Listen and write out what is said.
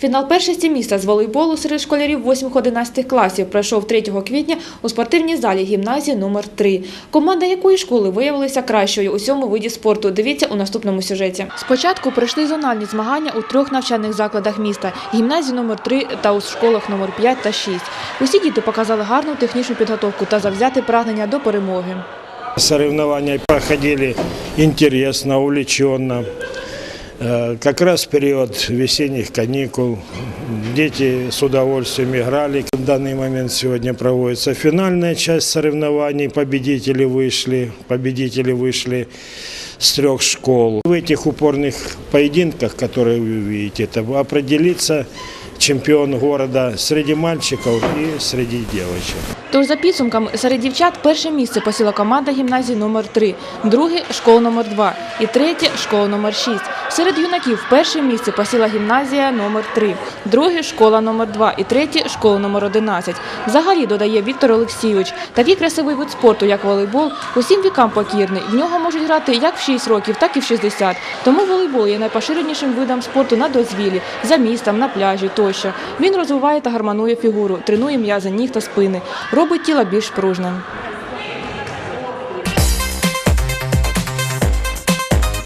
Фінал першості міста з волейболу серед школярів 8-11 класів пройшов 3 квітня у спортивній залі гімназії номер 3 Команда якої школи виявилася кращою у цьому виді спорту. Дивіться у наступному сюжеті. Спочатку пройшли зональні змагання у трьох навчальних закладах міста – гімназії номер 3 та у школах номер 5 та 6. Усі діти показали гарну технічну підготовку та завзяте прагнення до перемоги. Соревнования проходили интересно, увлеченно. Э, Как раз в период весенних каникул дети с удовольствием играли. В данный момент сегодня проводится финальная часть соревнований. Победители вышли, победители вышли с трех школ. В этих упорных поединках, которые вы видите, это определится чемпион города среди мальчиков и среди девочек. Тож за підсумками серед дівчат перше місце посіла команда гімназії номер 3 друге – школа номер 2 і третє – школа номер 6. Серед юнаків перше місце посіла гімназія номер 3 друге – школа номер 2 і третє – школа номер 11. Взагалі, додає Віктор Олексійович, такий красивий вид спорту, як волейбол, усім вікам покірний. В нього можуть грати як в 6 років, так і в 60. Тому волейбол є найпоширенішим видом спорту на дозвілі, за містом, на пляжі тощо. Він розвиває та гармонує фігуру, тренує м'язи ніг та спини, робить тіло більш пружним.